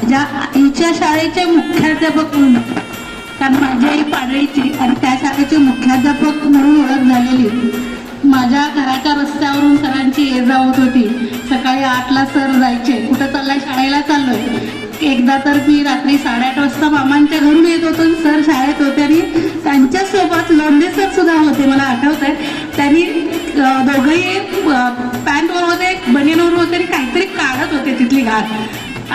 माझ्या आईच्या शाळेचे मुख्याध्यापक म्हणून कारण माझी आई पाडळीची आणि त्या शाळेचे मुख्याध्यापक म्हणून ओळख झालेली माझ्या घराच्या रस्त्यावरून सरांची ये जा होत. होती सकाळी आठला सर जायचे. कुठं चाललाय? शाळेला चाललोय. एकदा तर मी रात्री साडेआठ वाजता मामांच्या घरून येत होतो सर शाळेत होते. अं, दोघंही पॅन्टवर होते बनियनवर होते आणि काहीतरी काढत होते तिथली घाट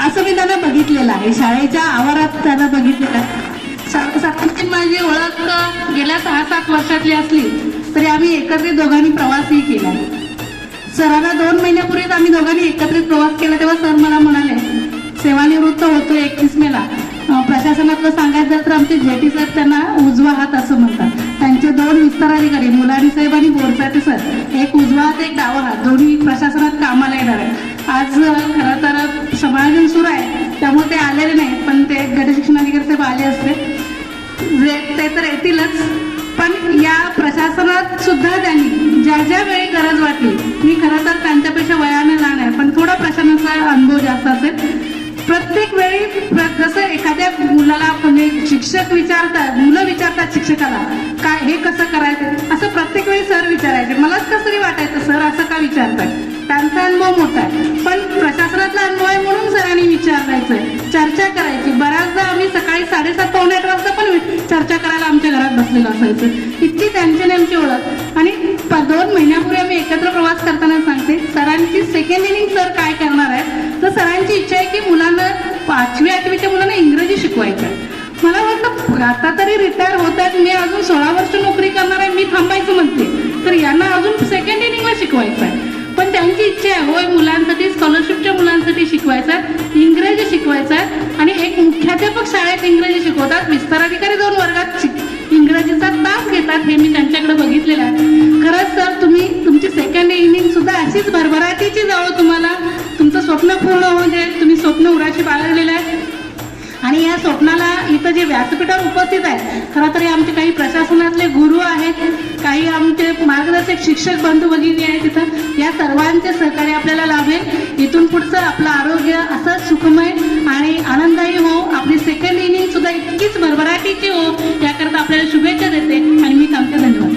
असं मी त्यांना बघितलेलं आहे. शाळेच्या आवारात त्यांना बघितलेलं आहे. सा- म्हणजे माझी ओळख गेल्या सहा सात वर्षातली असली तरी आम्ही एकत्रित दोघांनी प्रवासही केला. सरांना दोन महिन्यापूर्वीच आम्ही दोघांनी एकत्रित प्रवास केला तेव्हा सर मला म्हणाले सेवानिवृत्त होतो एकतीस मेला. प्रशासनातलं सांगायचं तर आमचे जेटी सर त्यांना उजवा हात असं म्हणतात. त्यांचे दोन विस्तार अधिकारी मुलानी साहेब आणि बोरसाटे सर. आज खरं तर समायोजन सुरू आहे. त्यामुळे ते आलेले नाही पण ते गटशिक्षण अधिकारी साहेब आले असते. जे- ते तर येतीलच. पण या प्रशासनात सुद्धा त्यांनी ज्या ज्या वेळी गरज वाटली मी खरं तर त्यांच्यापेक्षा वयाने लहान आहे पण थोडा प्रशासनाचा अनुभव जास्त असेल. प्रत्येक वेळी प्र- जसं एखाद्या मुलाला म्हणजे शिक्षक विचारतात मुलं विचारतात शिक्षकाला काय हे कसं करायचं? असं प्रत्येक वेळी सर विचारायचे. मलाच कसं तरी वाटायचं सर असं का विचारताय? अनुभव मोठा आहे. पण प्रशासनातला अनुभव आहे म्हणून सरांनी विचारायचं चर्चा करायची. बऱ्याचदा आम्ही सकाळी साडेसात पावणे आठ वाजता पण चर्चा करायला आमच्या घरात बसलेलं असायचं. इतकी त्यांची नेमची ओळख. आणि प- दोन महिन्यापूर्वी आम्ही एकत्र प्रवास करताना सांगते सरांची सेकंड इनिंग सर काय करणार आहे तर सरांची इच्छा आहे की मुलांना पाचवी आठवीच्या मुलांना इंग्रजी शिकवायचं आहे मला वाटतं आता तरी रिटायर होत आहेत. मी अजून सोळा वर्ष नोकरी करणार आहे. मी थांबायचं म्हणते. तर यांना अजून सेकंड इनिंगला शिकवायचं आहे तास हे मी त्यांच्याकडे बघितलेलं आहे. खरंच सर तुम्ही तुमची सेकंड इनिंग सुद्धा अशीच भरभराटीची जवळ तुम्हाला. तुमचं स्वप्न पूर्ण होऊ दे तुम्ही स्वप्न उराशी बाळगलेलं आहे. आणि या स्वप्नाला इथं जे व्यासपीठावर उपस्थित आहेत खरं तर आमचे काही प्रशासनातले गुरु आहेत काही आमचे मार्गदर्शक शिक्षक बंधू भगिनी आहेत तिथं या सर्वांचे